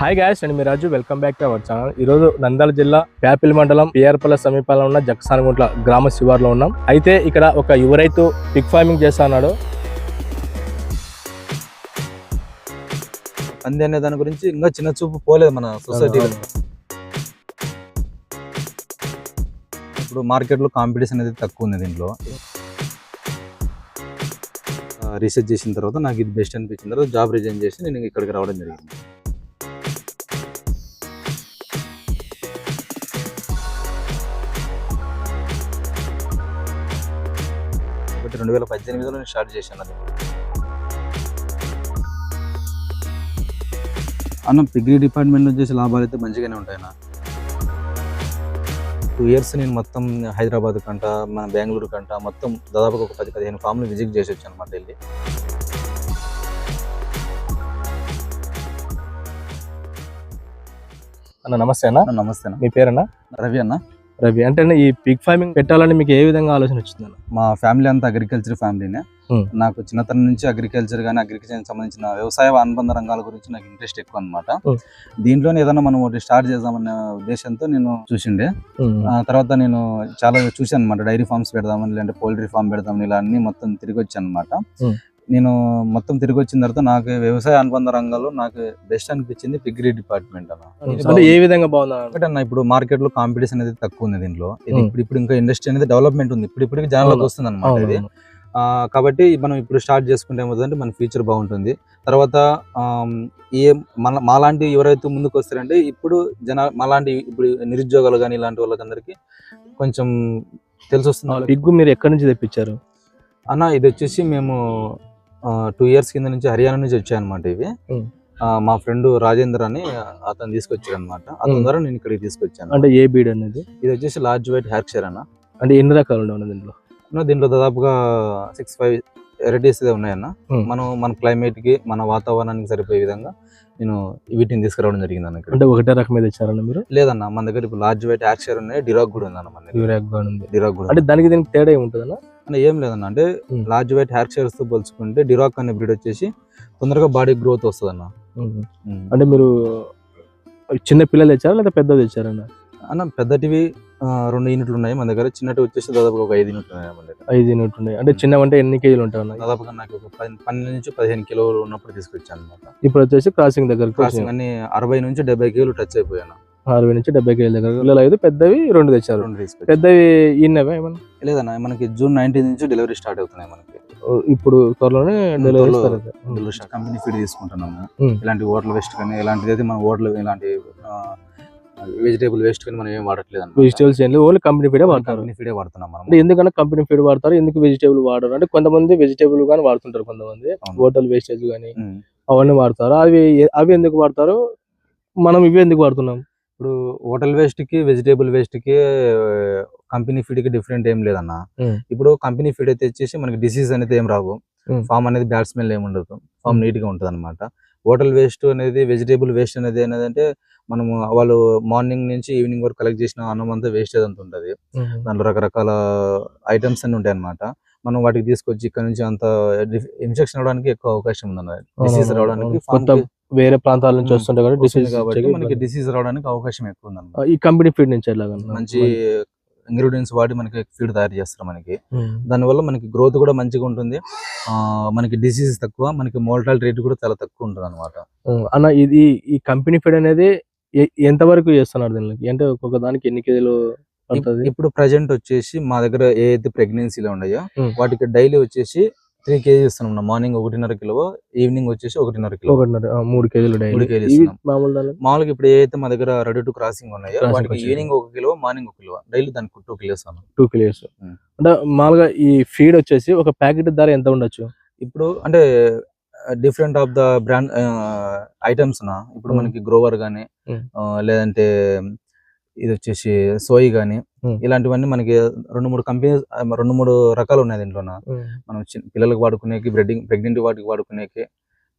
Hi guys నేను మీ Raju. Welcome back to our channel ఈ రోజు నంద్యాల జిల్లా ప్యాపిల్ మండలం పిఆర్పల్ల సమీపంలో ఉన్న జగసానగుంట్ల గ్రామ శివార్లో ఉన్నాం. అయితే ఇక్కడ ఒక యువ రైతు పిక్ ఫార్మింగ్ చేస్తా ఉన్నాడు. అంది అనే దాని గురించి ఇంకా చిన్న చూపు పోలేదు మన సొసైటీలో ఇప్పుడు మార్కెట్లో కాంపిటీషన్ అనేది తక్కువ ఉంది దీంట్లో. రీసెర్చ్ చేసిన తర్వాత నాకు ఇది బెస్ట్ అనిపించిన తర్వాత జాబ్ రిజైన్ చేసి నేను ఇక్కడికి రావడం జరిగింది. కాబట్టి రెండు వేల పద్దెనిమిదిలో నేను స్టార్ట్ చేశాను అది. అన్న పిగ్రీ డిపార్ట్మెంట్ నుంచి వచ్చేసి లాభాలు అయితే మంచిగానే ఉంటాయి టూ ఇయర్స్ నేను మొత్తం హైదరాబాద్ కంట మన బెంగళూరు కంట మొత్తం దాదాపు ఒక పది పదిహేను ఫామ్లు విజిట్ చేసి వచ్చాను అనమాట వెళ్ళి. అన్న నమస్తే అన్న. అన్న, నమస్తే అన్న. మీ పేరన్నా? రవి అన్న. రవి అంటే ఈ పిక్ ఫార్మింగ్ పెట్టాలని మీకు ఏ విధంగా ఆలోచన వచ్చింది మా ఫ్యామిలీ అంతా అగ్రికల్చర్ ఫ్యామిలీనే. నాకు చిన్నతనం నుంచి అగ్రికల్చర్ కానీ అగ్రికల్చర్ సంబంధించిన వ్యవసాయ అనుబంధ రంగాల గురించి నాకు ఇంట్రెస్ట్ ఎక్కువ అనమాట. దీంట్లోనే ఏదైనా మనం ఒకటి స్టార్ట్ చేద్దామనే ఉద్దేశంతో నేను చూసిండే. ఆ తర్వాత నేను చాలా చూశాను అనమాట డైరీ ఫార్మ్స్ పెడదామని లేదంటే పౌల్ట్రీ ఫార్మ్ పెడదామని ఇలా అన్ని మొత్తం తిరిగి వచ్చాను అనమాట. నేను మొత్తం తిరిగి వచ్చిన తర్వాత నాకు వ్యవసాయ అనుబంధ రంగాల్లో నాకు బెస్ట్ అనిపించింది పిగ్రీ డిపార్ట్మెంట్ అన్న ఏ విధంగా బాగుంది అన్న? ఇప్పుడు మార్కెట్లో కాంపిటీషన్ అనేది తక్కువ ఉంది దీంట్లో ఇది. ఇప్పుడు ఇప్పుడు ఇంకా ఇండస్ట్రీ అనేది డెవలప్మెంట్ ఉంది ఇప్పుడు ఇప్పుడు జనాలకు. వస్తుంది అనమాట ఇది కాబట్టి మనం ఇప్పుడు స్టార్ట్ చేసుకుంటే ఏమవుతుందంటే మన ఫ్యూచర్ బాగుంటుంది తర్వాత ఏ మన మాలాంటి ఎవరైతే ముందుకు వస్తారంటే ఇప్పుడు జన మాలాంటి ఇప్పుడు నిరుద్యోగాలు కానీ ఇలాంటి వాళ్ళకందరికీ కొంచెం తెలిసి వస్తుంది. పిగ్గు మీరు ఎక్కడి నుంచి తెప్పించారు అన్న ఇది వచ్చేసి మేము టూ ఇయర్స్ కింద నుంచి హర్యానా నుంచి వచ్చాయి అనమాట ఇవి. ఆ, మా ఫ్రెండ్ రాజేందర్ అని అతను తీసుకొచ్చాడు అనమాట అతని. ద్వారా నేను ఇక్కడికి తీసుకొచ్చాను. అంటే ఏ బీడ్ అనేది? ఇది వచ్చేసి లార్జ్ వైట్ హెయిర్ షేర్ అన్న. అంటే ఎన్ని రకాలు ఉండవు దీంట్లో? దీంట్లో దాదాపుగా సిక్స్ ఫైవ్ వెరైటీస్ ఉన్నాయన్న. మనం మన క్లైమేట్కి మన వాతావరణానికి సరిపోయే విధంగా నేను వీటిని తీసుకురావడం జరిగింది అన్న అంటే ఒకటే రకం మీద ఇచ్చారన్న మీరు? లేదన్న మన దగ్గర ఇప్పుడు లార్జ్ వైట్ యాక్షన్ ఉన్నాయి డిరాక్ కూడా ఉందన్న మన దగ్గర. యూరియాక్గా ఉంది. డిరాక్ కూడా అంటే దానికి దీనికి తేడా ఏముంటుందన్న? ఏం లేదన్న. అంటే. లార్జ్ వైట్ హ్యాక్ షేర్స్తో పోల్చుకుంటే డిరాక్ అనే బ్రీడ్ వచ్చేసి తొందరగా బాడీ గ్రోత్ వస్తుంది అన్న అంటే మీరు చిన్న పిల్లలు తెచ్చారా లేదా పెద్దది తెచ్చారన్న? అన్న పెద్దటివి రెండు యూనిట్లు ఉన్నాయి మన దగ్గర. చిన్నటి వచ్చేసి దాదాపు ఒక ఐదు యూనిట్లు ఉన్నాయి మన దగ్గర ఐదు యూనిట్ ఉన్నాయి. అంటే చిన్నవి అంటే ఎన్ని కేజీలు ఉంటాయి అన్న? దాదాపుగా నాకు ఒక పది- పన్నెండు నుంచి పదిహేను కిలోలు ఉన్నప్పుడు తీసుకొచ్చాను అనమాట ఇప్పుడు వచ్చేసి క్రాసింగ్ దగ్గర క్రాసింగ్ అన్ని అరవై నుంచి డెబ్బై కిలోలు టచ్ అయిపోయాను అరవై నుంచి డెబ్బై కేజీల దగ్గర. పిల్లలు ఐదు పెద్దవి రెండు తెచ్చారు. పెద్దవి ఈయనవే ఏమన్నా? లేదన్న మనకి జూన్ నైన్టీన్ నుంచి డెలివరీ స్టార్ట్ అవుతున్నాయి మనకి. ఇప్పుడు త్వరలోనే డెలివరీ కంపెనీ ఫీడ్ తీసుకుంటున్నాము. ఇలాంటి ఓట్ల వేస్ట్ కానీ ఇలాంటిది అయితే మనం ఓట్ల ఇలాంటి వెజిటేబుల్ వేస్ట్ కానీ మనం ఏం వాడట్లేదు వెజిటేబుల్స్ ఏం ఓన్లీ కంపెనీ ఫీడే వాడతారు. కంపెనీ ఫీడే వాడుతున్నాం మనం. ఎందుకన్నా కంపెనీ ఫీడ్ వాడతారు ఎందుకు వెజిటేబుల్ వాడరు? అంటే కొంతమంది వెజిటేబుల్ కానీ వాడుతుంటారు కొంతమంది. హోటల్ వేస్టేజ్ కానీ. అవన్నీ వాడతారు. అవి అవి ఎందుకు వాడతారు? మనం ఇవి ఎందుకు వాడుతున్నాం? ఇప్పుడు హోటల్ వేస్ట్కి వెజిటేబుల్ వేస్ట్కి కంపెనీ ఫీడ్కి డిఫరెంట్ ఏం లేదన్న. ఇప్పుడు కంపెనీ ఫీడ్ అయితే వచ్చేసి మనకి డిసీజ్ అనేది ఏం రావు. ఫామ్ అనేది బ్యాడ్ స్మెల్ ఏమి ఉండదు. Farm Hmm. నీట్గా ఉంటుంది అనమాట హోటల్ వేస్ట్ అనేది వెజిటేబుల్ వేస్ట్ అనేది ఏంటంటే మనము వాళ్ళు మార్నింగ్ నుంచి ఈవినింగ్ వరకు కలెక్ట్ చేసిన అన్నం అంతా వేస్టేజ్ అంత ఉంటుంది. దాంట్లో రకరకాల ఐటమ్స్ అన్ని ఉంటాయి అనమాట మనం వాటికి తీసుకొచ్చి ఇక్కడ నుంచి అంత ఇన్ఫెక్షన్ అవడానికి ఎక్కువ అవకాశం ఉంది డిసీజ్ రావడానికి వేరే ప్రాంతాల నుంచి. వస్తుంటాయి కాబట్టి డిసీజ్ కాబట్టి మనకి డిసీజ్ రావడానికి అవకాశం ఎక్కువ ఉంది ఈ కంపెనీ ఫీడ్ నుంచి ఎలాగ మంచి ఇంగ్రీడియంట్స్ వాడి మనకి ఫీడ్ తయారు చేస్తారు మనకి. దానివల్ల మనకి గ్రోత్ కూడా మంచిగా ఉంటుంది. మనకి డిసీజ్ తక్కువ మనకి మోర్టాలిటీ రేట్ కూడా చాలా తక్కువ ఉంటుంది అనమాట అన్న ఇది ఈ కంపెనీ ఫీడ్ అనేది ఎంత వరకు చేస్తున్నారు దీనికి? అంటే ఒక్కొక్క దానికి ఎన్ని కేజీలు ఇప్పుడు ప్రజెంట్ వచ్చేసి మా దగ్గర ఏ అయితే ప్రెగ్నెన్సీలో ఉన్నాయో. వాటికి డైలీ వచ్చేసి త్రీ కేజీ ఇస్తున్నాం మార్నింగ్ ఒకటిన్నర కిలో ఈవినింగ్ వచ్చేసి ఒకటిన్నర కిలో ఒకటిన్నర మూడు కేజీలు మూడు కేజీలు ఇస్తున్నాం. మామూలుగా ఇప్పుడు ఏ అయితే మా దగ్గర రెడీ టు క్రాసింగ్ ఉన్నాయో Crossing వాటికి. ఈవినింగ్ ఒక కిలో మార్నింగ్ ఒక కిలో డైలీ దానికి టూ కిలోస్ అన్న టూ కిలోస్. అంటే మామూలుగా ఈ ఫీడ్ వచ్చేసి ఒక ప్యాకెట్ ధర ఎంత ఉండొచ్చు ఇప్పుడు అంటే different of the brand items నా ఇప్పుడు. మనకి గ్రోవర్ గానీ. ఆ, లేదంటే ఇది వచ్చేసి సోయి గానీ. ఇలాంటివన్నీ మనకి రెండు మూడు కంపెనీస్ రెండు మూడు రకాలు ఉన్నాయి దీంట్లో మనం పిల్లలకు వాడుకునేకి బ్రెడ్డింగ్ ప్రెగ్నెంట్ వాటికి వాడుకునేకి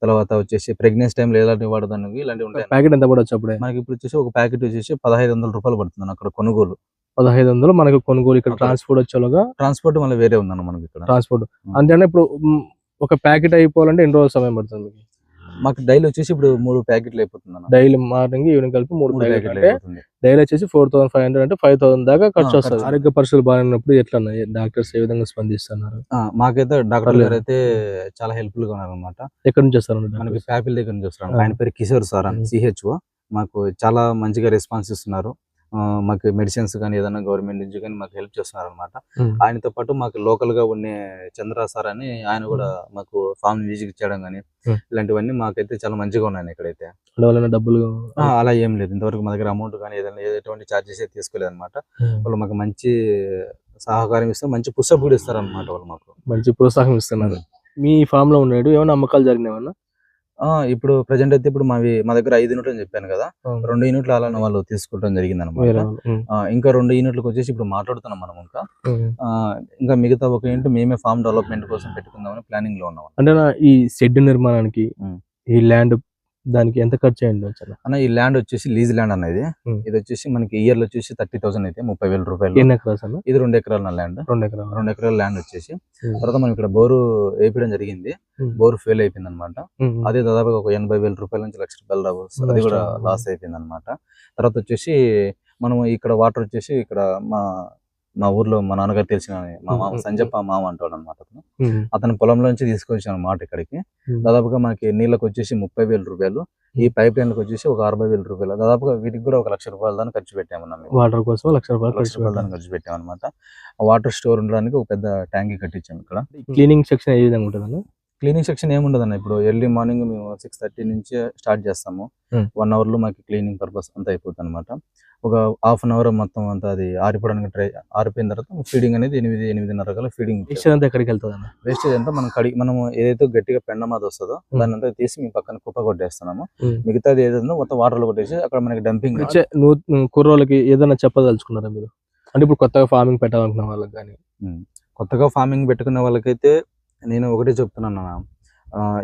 తర్వాత వచ్చేసి ప్రెగ్నెన్సీ టైంలో ఎలాంటి వాడదానికి ఇలాంటివి ఉంటాయి ప్యాకెట్ ఎంత పడవచ్చు అప్పుడే? మనకి ఇప్పుడు వచ్చేసి ఒక ప్యాకెట్ వచ్చేసి పదహైదు వందల రూపాయలు పడుతుంది అక్కడ కొనుగోలు. పదహైదు వందలు మనకు కొనుగోలు ఇక్కడ. ట్రాన్స్పోర్ట్ వచ్చేలాగా? ట్రాన్స్పోర్ట్ మళ్ళీ వేరే ఉందన్న మనకి ఇక్కడ. ట్రాన్స్పోర్ట్. అంటే ఇప్పుడు ఒక ప్యాకెట్ అయిపోవాలంటే ఎన్ని రోజులు సమయం పడుతుంది మీకు డైలీ వచ్చేసి ఇప్పుడు మూడు ప్యాకెట్లు అయిపోతుంది డైలీ మార్నింగ్ ఈవినింగ్ కలిపి మూడు ప్యాకెట్లు అంటే డైలీ వచ్చేసి ఫోర్ థౌసండ్ ఫైవ్ హండ్రెడ్ అంటే ఫైవ్ థౌసండ్ దాకా ఖర్చు వస్తుంది. ఆరోగ్య పరిస్థితులు బాగున్నప్పుడు ఎట్లా ఉన్నాయి డాక్టర్స్ ఏ విధంగా స్పందిస్తున్నారు? మాకైతే డాక్టర్. గారు అయితే చాలా హెల్ప్ఫుల్గా ఉన్నారు అనమాట ఎక్కడి నుంచి వస్తారు మనకి ప్యాపిల్ దగ్గర నుంచి వస్తారు. ఆయన పేరు కిషోర్ సార్ అని. సిహెచ్ఓ మాకు చాలా మంచిగా రెస్పాన్స్ ఇస్తున్నారు. మాకు మెడిసిన్స్ కానీ ఏదైనా గవర్నమెంట్ నుంచి కానీ మాకు హెల్ప్ చేస్తున్నారు అనమాట ఆయనతో పాటు మాకు లోకల్గా ఉండే చంద్ర సార్ అని ఆయన కూడా మాకు ఫామ్ విజిట్ చేయడం కానీ. ఇలాంటివన్నీ మాకైతే చాలా మంచిగా ఉన్నాయి ఇక్కడైతే. డబ్బులు అలా ఏం లేదు. ఇంతవరకు మా దగ్గర అమౌంట్ కానీ ఏదైనా ఎటువంటి చార్జెస్ అయితే తీసుకోలేదు అనమాట వాళ్ళు మాకు మంచి సహకారం ఇస్తారు మంచి పుస్తకం కూడా ఇస్తారు అనమాట వాళ్ళు మాకు. మంచి ప్రోత్సాహం ఇస్తున్నారు. మీ ఫామ్లో ఉన్నాడు ఏమైనా అమ్మకాలు జరిగినాయన్నా ఇప్పుడు ప్రజెంట్ అయితే ఇప్పుడు మావి మా దగ్గర ఐదు యూనిట్లు అని చెప్పాను కదా. రెండు యూనిట్లు అలా వాళ్ళు తీసుకోవడం జరిగింది అనమాట. ఇంకా రెండు యూనిట్లకు వచ్చేసి ఇప్పుడు మాట్లాడుతున్నాం మనం ఇంకా. ఇంకా మిగతా ఒక యూనిట్ మేమే ఫామ్ డెవలప్మెంట్ కోసం పెట్టుకుందామని ప్లానింగ్లో ఉన్నాం. అంటే ఈ షెడ్ నిర్మాణానికి. ఈ ల్యాండ్ దానికి ఎంత ఖర్చు అయ్యింది వచ్చాను అన్న ఈ ల్యాండ్ వచ్చేసి లీజ్ ల్యాండ్ అనేది. ఇది. వచ్చేసి మనకి ఇయర్లో వచ్చేసి థర్టీ థౌసండ్ అయితే ముప్పై వేల రూపాయలు. ఎన్ని ఎకరాస్ అన్న? ఇది రెండు ఎకరాల ల్యాండ్ రెండు ఎకరాలు. రెండు ఎకరాల ల్యాండ్ వచ్చేసి. తర్వాత మనం ఇక్కడ బోరు వేయడం జరిగింది. బోర్ ఫెయిల్ అయిపోయింది అనమాట. అదే దాదాపుగా ఒక ఎనభై వేల రూపాయల నుంచి లక్ష రూపాయలు రావు అది కూడా. లాస్ అయిపోయింది అనమాట తర్వాత వచ్చేసి మనం ఇక్కడ వాటర్ వచ్చేసి ఇక్కడ మా మా ఊర్లో మా నాన్నగారు తెలిసిన మా మామ. సంజప్ప మామ అంటాడు అనమాట అతను. అతని పొలంలోంచి తీసుకొచ్చాను అనమాట ఇక్కడికి. దాదాపుగా మనకి నీళ్ళకి వచ్చేసి ముప్పై వేల రూపాయలు ఈ పైప్ లైన్కి వచ్చేసి ఒక అరవై వేల రూపాయలు దాదాపుగా వీటికి కూడా ఒక లక్ష రూపాయల దాకా ఖర్చు పెట్టామన్నాం. వాటర్ కోసం లక్ష రూపాయలు లక్ష ఖర్చు రూపాయల పెట్టారు. ఖర్చు పెట్టామన్నమాట వాటర్ స్టోర్ ఉండడానికి ఒక పెద్ద ట్యాంక్ కట్టించాము ఇక్కడ క్లీనింగ్ సెక్షన్ ఏ విధంగా ఉంటుంది క్లీనింగ్ సెక్షన్ ఏముండదు అన్న ఇప్పుడు ఎర్లీ మార్నింగ్ మేము సిక్స్ థర్టీ నుంచి స్టార్ట్ చేస్తాము. వన్ అవర్లో మాకు క్లీనింగ్ పర్పస్ అంతా అయిపోతుంది అనమాట ఒక హాఫ్ అన్ అవర్ మొత్తం అంతా అది ఆరిపోవడానికి ట్రై ఆరిపోయిన తర్వాత ఫీడింగ్ అనేది ఎనిమిది ఎనిమిదిన్నర కల్లా ఫీడింగ్ నెక్స్ట్ అంతా ఎక్కడికి వెళ్తుంది వేస్టేజ్ అంతా మనం కడిగి మనం ఏదైతే గట్టిగా పెండమాది వస్తుందో దాన్ని అంతా తీసి మీ పక్కన కుప్ప కొట్టేస్తున్నాము. Hmm. మిగతాది ఏదైందో మొత్తం వాటర్లో కొట్టేసి అక్కడ మనకి డంపింగ్ కుర్రోళ్ళకి ఏదైనా చెప్పదలుచుకున్నారా మీరు? అంటే ఇప్పుడు కొత్తగా ఫార్మింగ్ పెట్టాలనుకున్న వాళ్ళకి కానీ కొత్తగా ఫార్మింగ్ పెట్టుకునే వాళ్ళకైతే నేను ఒకటే చెప్తున్నాను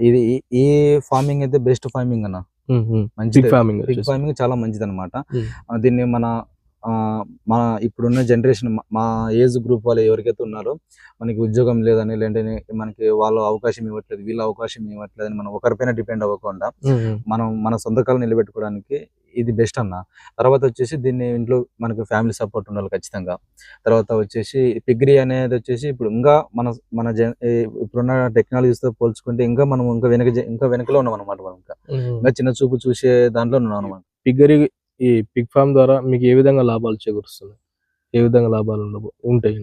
ఇది ఈ ఫార్మింగ్ అయితే బెస్ట్ ఫార్మింగ్ అన్న. మంచి ఫార్మింగ్ చాలా మంచిది అనమాట. దీన్ని మన ఆ, మన ఇప్పుడున్న జనరేషన్ మా ఏజ్ గ్రూప్ వాళ్ళు ఎవరికైతే ఉన్నారో మనకి ఉద్యోగం లేదని లేదంటే మనకి వాళ్ళు అవకాశం ఇవ్వట్లేదు వీళ్ళ అవకాశం ఇవ్వట్లేదు అని మనం ఒకరిపైన డిపెండ్ అవ్వకుండా మనం మన సొంత కాలం నిలబెట్టుకోవడానికి ఇది బెస్ట్ అన్న. తర్వాత వచ్చేసి దీన్ని ఇంట్లో మనకి ఫ్యామిలీ సపోర్ట్ ఉండాలి ఖచ్చితంగా. తర్వాత వచ్చేసి పిగ్రీ అనేది వచ్చేసి ఇప్పుడు ఇంకా మన మన ఇప్పుడున్న టెక్నాలజీతో పోల్చుకుంటే ఇంకా మనం ఇంకా వెనక ఇంకా వెనకలో ఉన్నాం అనమాట మనం ఇంకా. ఇంకా చిన్న చూపు చూసే దాంట్లో ఉన్నాం అనమాట పిగ్గరి ఈ పిగ్ ఫార్మ్ ద్వారా మీకు ఏ విధంగా లాభాలు చేకూరుస్తుంది ఏ విధంగా లాభాలు ఉండవు ఉంటాయి?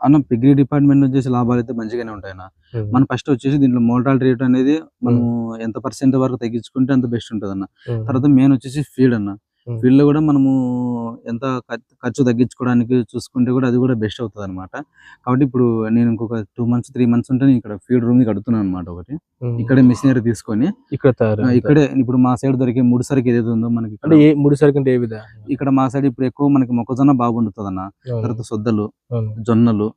అన్న? పిగ్రీ డిపార్ట్మెంట్ వచ్చేసి లాభాలు అయితే మంచిగానే ఉంటాయి అన్న ఉమ్. మనం ఫస్ట్ వచ్చేసి దీంట్లో మోర్టాలిటీ రేట్ అనేది మనం ఎంత పర్సెంట్ వరకు తగ్గించుకుంటే అంత బెస్ట్ ఉంటుంది అన్న. తర్వాత మెయిన్ వచ్చేసి ఫీడ్ అన్న. ఫీల్డ్లో కూడా మనము ఎంత ఖర్చు- తగ్గించుకోవడానికి చూసుకుంటే కూడా అది కూడా బెస్ట్ అవుతుంది అనమాట కాబట్టి ఇప్పుడు నేను ఇంకొక టూ మంత్స్ త్రీ మంత్స్ ఉంటే ఇక్కడ ఫీడ్ రూమ్ కడుతున్నాను అనమాట ఒకటి. ఇక్కడే మిషనరీ తీసుకొని ఇక్కడ ఇక్కడే ఇప్పుడు మా సైడ్ దొరికే ముడి సరికి ఏదైతే ఉందో మనకి ఇక్కడ- ముడి సరుకు అంటే ఏ విధంగా? ఇక్కడ మా సైడ్ ఇప్పుడు ఎక్కువ మనకి మొక్కజొన్న బాగా పండుతుంది అన్న తర్వాత సొద్దలు జొన్నలు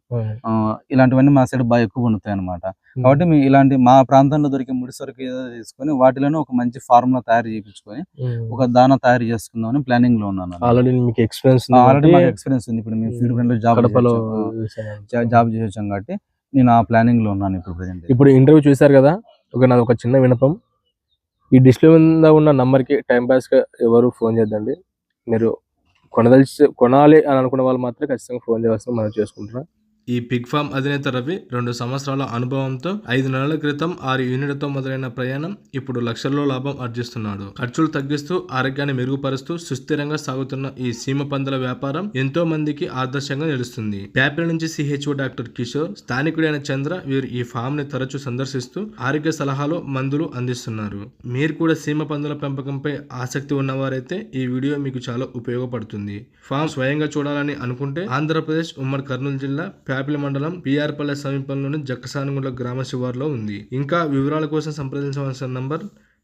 ఇలాంటివన్నీ మా సైడ్ బాగా ఎక్కువ పండుతాయి అనమాట కాబట్టి మేము ఇలాంటి మా ప్రాంతంలో దొరికే ముడి సరుకు ఏదో తీసుకొని వాటిలోనే ఒక మంచి ఫార్ములా తయారు చేయించుకొని ఒక దానా తయారు చేసుకుందామని ప్లానింగ్లో ఉన్నాను ఆల్రెడీ మీకు ఎక్స్పీరియన్స్ ఆల్రెడీ మాకు ఎక్స్పీరియన్స్ ఉంది. ఇప్పుడు మేము ఫీడ్లో జాబ్. జాబ్ చేసాం కాబట్టి నేను ఆ ప్లానింగ్లో ఉన్నాను ఇప్పుడు ప్రజెంట్ ఇప్పుడు ఇంటర్వ్యూ చూశారు కదా ఒక నాది ఒక చిన్న వినపం. ఈ డిస్ప్లే మీద ఉన్న నంబర్కి టైం పాస్గా ఎవరు ఫోన్ చేద్దండి మీరు కొనదలిచి కొనాలి అని అనుకున్న వాళ్ళు మాత్రం ఖచ్చితంగా ఫోన్ చేయాల్సిన మనం చేసుకుంటున్నాం. ఈ పిగ్ ఫామ్ అధినేత రవి రెండు సంవత్సరాల అనుభవంతో ఐదు నెలల క్రితం ఆరు యూనిట్లతో మొదలైన ప్రయాణం ఇప్పుడు లక్షల్లో లాభం ఆర్జిస్తున్నాడు ఖర్చులు తగ్గిస్తూ ఆరోగ్యాన్ని మెరుగుపరుస్తూ సుస్థిరంగా సాగుతున్న ఈ సీమ పందుల వ్యాపారం ఎంతో మందికి ఆదర్శంగా నిలుస్తుంది. ప్యాపిల్ నుంచి సిహెచ్ఓ డాక్టర్ కిషోర్ స్థానికుడైన చంద్ర వీరు ఈ ఫామ్ని తరచూ సందర్శిస్తూ ఆరోగ్య సలహాలు మందులు అందిస్తున్నారు. మీరు కూడా సీమ పందుల పెంపకంపై ఆసక్తి ఉన్నవారైతే ఈ వీడియో మీకు చాలా ఉపయోగపడుతుంది. ఫామ్ స్వయంగా చూడాలని అనుకుంటే ఆంధ్రప్రదేశ్ ఉమ్మడి కర్నూలు జిల్లా ప్యాపిలి మండలం పిఆర్పల్లె సమీపంలోని జక్కసానగుండ గ్రామ శివారులో ఉంది. ఇంకా వివరాల కోసం సంప్రదించవలసిన number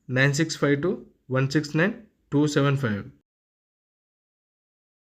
nine six five two one six nine two seven five.